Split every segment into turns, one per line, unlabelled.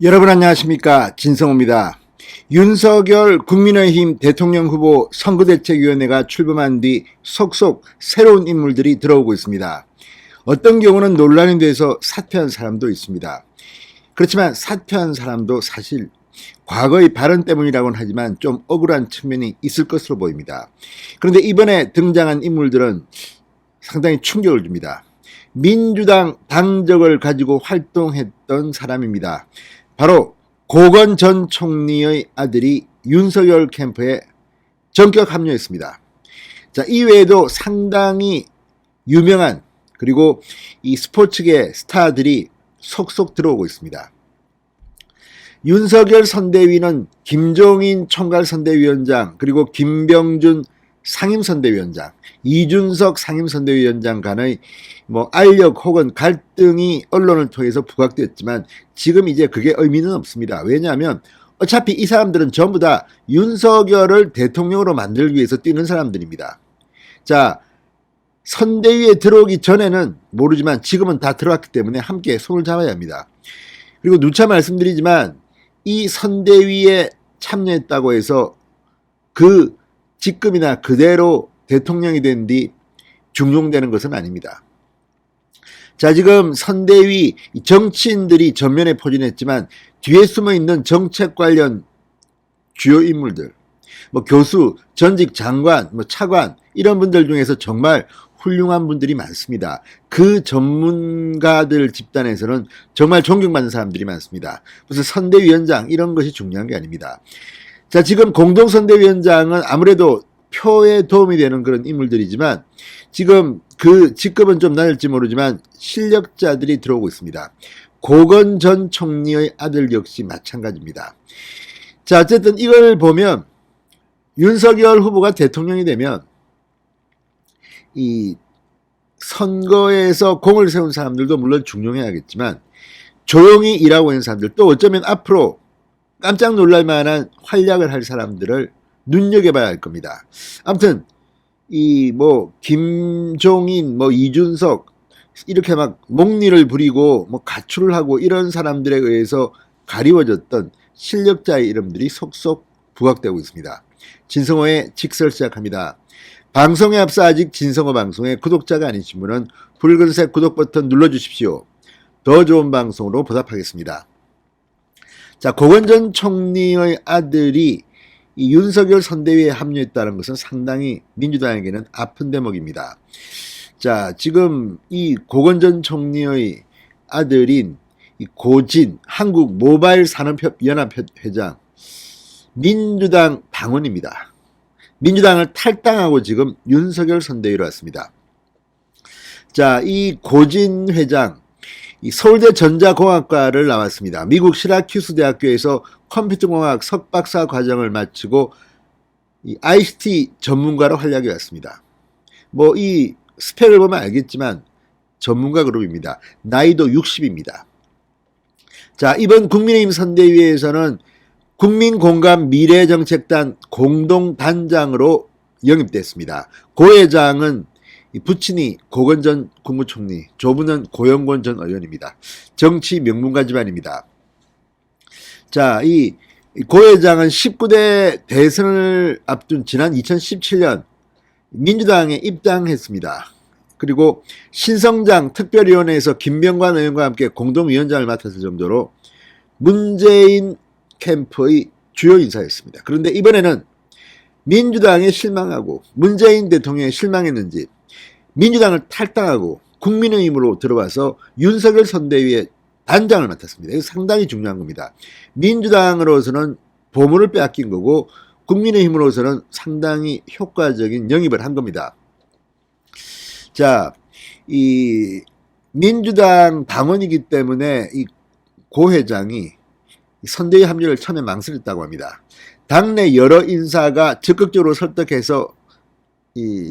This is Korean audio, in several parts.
여러분 안녕하십니까 진성호입니다. 윤석열 국민의힘 대통령 후보 선거대책위원회가 출범한 뒤 속속 새로운 인물들이 들어오고 있습니다. 어떤 경우는 논란이 돼서 사퇴한 사람도 있습니다. 그렇지만 사퇴한 사람도 사실 과거의 발언 때문이라고는 하지만 좀 억울한 측면이 있을 것으로 보입니다. 그런데 이번에 등장한 인물들은 상당히 충격을 줍니다. 민주당 당적을 가지고 활동했던 사람입니다. 바로 고건 전 총리의 아들이 윤석열 캠프에 전격 합류했습니다. 자, 이외에도 상당히 유명한 그리고 이 스포츠계 스타들이 속속 들어오고 있습니다. 윤석열 선대위는 김종인 총괄 선대위원장 그리고 김병준 상임선대위원장, 이준석 상임선대위원장 간의 뭐 알력 혹은 갈등이 언론을 통해서 부각됐지만 지금 이제 그게 의미는 없습니다. 왜냐하면 어차피 이 사람들은 전부 다 윤석열을 대통령으로 만들기 위해서 뛰는 사람들입니다. 자, 선대위에 들어오기 전에는 모르지만 지금은 다 들어왔기 때문에 함께 손을 잡아야 합니다. 그리고 누차 말씀드리지만 이 선대위에 참여했다고 해서 그 직급이나 그대로 대통령이 된 뒤 중용되는 것은 아닙니다. 자, 지금 선대위 정치인들이 전면에 포진했지만 뒤에 숨어 있는 정책 관련 주요 인물들, 뭐 교수, 전직 장관, 뭐 차관 이런 분들 중에서 정말 훌륭한 분들이 많습니다. 그 전문가들 집단에서는 정말 존경받는 사람들이 많습니다. 무슨 선대위원장 이런 것이 중요한 게 아닙니다. 자, 지금 공동선대위원장은 아무래도 표에 도움이 되는 그런 인물들이지만 지금 그 직급은 좀 낮을지 모르지만 실력자들이 들어오고 있습니다. 고건 전 총리의 아들 역시 마찬가지입니다. 자, 어쨌든 이걸 보면 윤석열 후보가 대통령이 되면 이 선거에서 공을 세운 사람들도 물론 중용해야겠지만 조용히 일하고 있는 사람들 또 어쩌면 앞으로 깜짝 놀랄 만한 활약을 할 사람들을 눈여겨봐야 할 겁니다. 아무튼 이 뭐 김종인 뭐 이준석 이렇게 막 목리를 부리고 뭐 가출을 하고 이런 사람들에 의해서 가리워졌던 실력자의 이름들이 속속 부각되고 있습니다. 진성호의 직설 시작합니다. 방송에 앞서 아직 진성호 방송의 구독자가 아니신 분은 붉은색 구독 버튼 눌러주십시오. 더 좋은 방송으로 보답하겠습니다. 자, 고건전 총리의 아들이 이 윤석열 선대위에 합류했다는 것은 상당히 민주당에게는 아픈 대목입니다. 자, 지금 이 고건전 총리의 아들인 이 고진 한국 모바일 산업협 연합 회장 민주당 당원입니다. 민주당을 탈당하고 지금 윤석열 선대위로 왔습니다. 자, 이 고진 회장 이 서울대 전자공학과를 나왔습니다. 미국 시라큐스 대학교에서 컴퓨터공학 석박사 과정을 마치고 이 ICT 전문가로 활약해 왔습니다. 뭐 이 스펙을 보면 알겠지만 전문가 그룹입니다. 나이도 60입니다. 자, 이번 국민의힘 선대위에서는 국민공감 미래정책단 공동단장으로 영입됐습니다. 고 회장은 부친이 고건 전 국무총리, 조부는 고영권 전 의원입니다. 정치 명문가 집안입니다. 자, 이 고 회장은 19대 대선을 앞둔 지난 2017년 민주당에 입당했습니다. 그리고 신성장 특별위원회에서 김병관 의원과 함께 공동위원장을 맡았을 정도로 문재인 캠프의 주요 인사였습니다. 그런데 이번에는 민주당에 실망하고 문재인 대통령에 실망했는지 민주당을 탈당하고 국민의힘으로 들어와서 윤석열 선대위의 단장을 맡았습니다. 이거 상당히 중요한 겁니다. 민주당으로서는 보물을 빼앗긴 거고 국민의힘으로서는 상당히 효과적인 영입을 한 겁니다. 자, 이 민주당 당원이기 때문에 이 고 회장이 선대위 합류를 처음에 망설였다고 합니다. 당내 여러 인사가 적극적으로 설득해서 이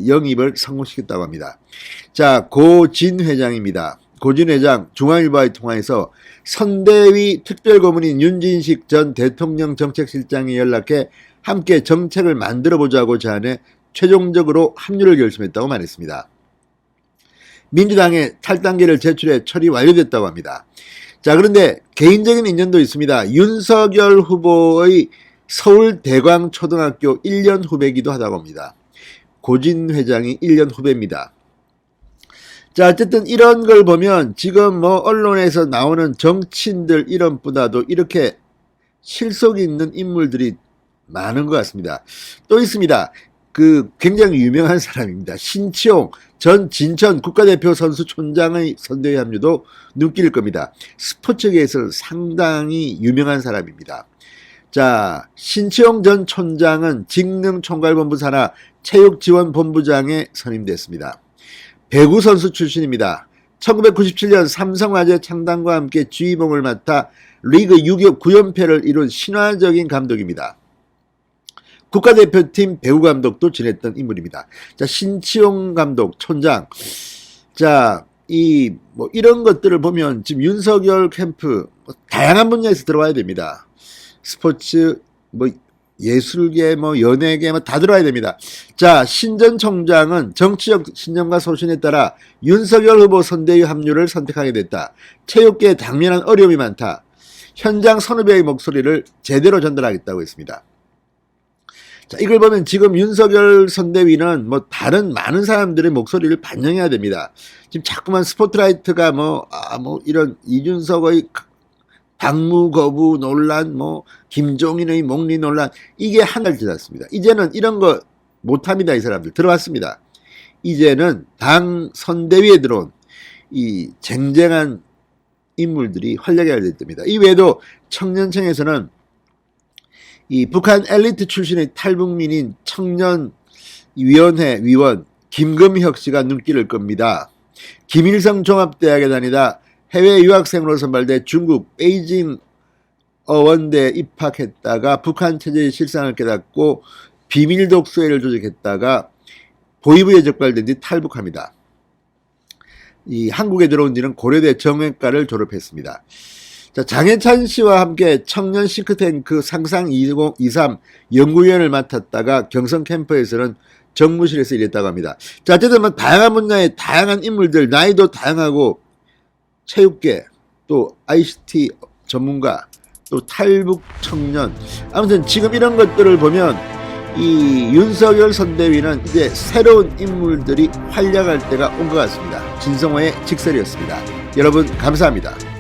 영입을 성공시켰다고 합니다. 자, 고진 회장입니다. 고진 회장 중앙일보와의 통화에서 선대위 특별고문인 윤진식 전 대통령 정책실장이 연락해 함께 정책을 만들어 보자고 제안해 최종적으로 합류를 결심했다고 말했습니다. 민주당에 탈당계를 제출해 처리 완료됐다고 합니다. 자, 그런데 개인적인 인연도 있습니다. 윤석열 후보의 서울 대광 초등학교 1년 후배기도 하다고 합니다. 고진 회장이 1년 후배입니다. 자, 어쨌든 이런 걸 보면 지금 뭐 언론에서 나오는 정치인들 이름보다도 이렇게 실속 있는 인물들이 많은 것 같습니다. 또 있습니다. 그 굉장히 유명한 사람입니다. 신치용 전 진천 국가대표 선수 촌장의 선대위 합류도 눈길일 겁니다. 스포츠계에서 상당히 유명한 사람입니다. 자, 신치용 전 촌장은 직능 총괄본부 산하 체육지원본부장에 선임됐습니다. 배구 선수 출신입니다. 1997년 삼성화재 창단과 함께 주의봉을 맡아 리그 6위 9연패를 이룬 신화적인 감독입니다. 국가대표팀 배우 감독도 지냈던 인물입니다. 자, 신치용 감독, 촌장. 자, 이, 뭐, 이런 것들을 보면 지금 윤석열 캠프, 뭐 다양한 분야에서 들어와야 됩니다. 스포츠, 뭐, 예술계, 뭐, 연예계, 뭐, 다 들어와야 됩니다. 자, 신전 총장은 정치적 신념과 소신에 따라 윤석열 후보 선대위 합류를 선택하게 됐다. 체육계에 당면한 어려움이 많다. 현장 선후배의 목소리를 제대로 전달하겠다고 했습니다. 자, 이걸 보면 지금 윤석열 선대위는 뭐 다른 많은 사람들의 목소리를 반영해야 됩니다. 지금 자꾸만 스포트라이트가 뭐, 아, 뭐 이런 이준석의 당무 거부 논란, 뭐 김종인의 목리 논란, 이게 한 달 지났습니다. 이제는 이런 거 못합니다. 이 사람들. 들어왔습니다. 이제는 당 선대위에 들어온 이 쟁쟁한 인물들이 활약해야 됩니다. 이 외에도 청년청에서는 이 북한 엘리트 출신의 탈북민인 청년위원회 위원 김금혁 씨가 눈길을 겁니다. 김일성 종합대학에 다니다 해외 유학생으로 선발돼 중국 베이징 어원대 입학했다가 북한 체제의 실상을 깨닫고 비밀 독서회를 조직했다가 보이부에 적발된 뒤 탈북합니다. 이 한국에 들어온 뒤는 고려대 정외과를 졸업했습니다. 자, 장해찬 씨와 함께 청년 싱크탱크 상상 2023 연구위원을 맡았다가 경성 캠프에서는 정무실에서 일했다고 합니다. 자, 어쨌든 뭐 다양한 분야의 다양한 인물들, 나이도 다양하고 체육계, 또 ICT 전문가, 또 탈북 청년. 아무튼 지금 이런 것들을 보면 이 윤석열 선대위는 이제 새로운 인물들이 활약할 때가 온 것 같습니다. 진성호의 직설이었습니다. 여러분 감사합니다.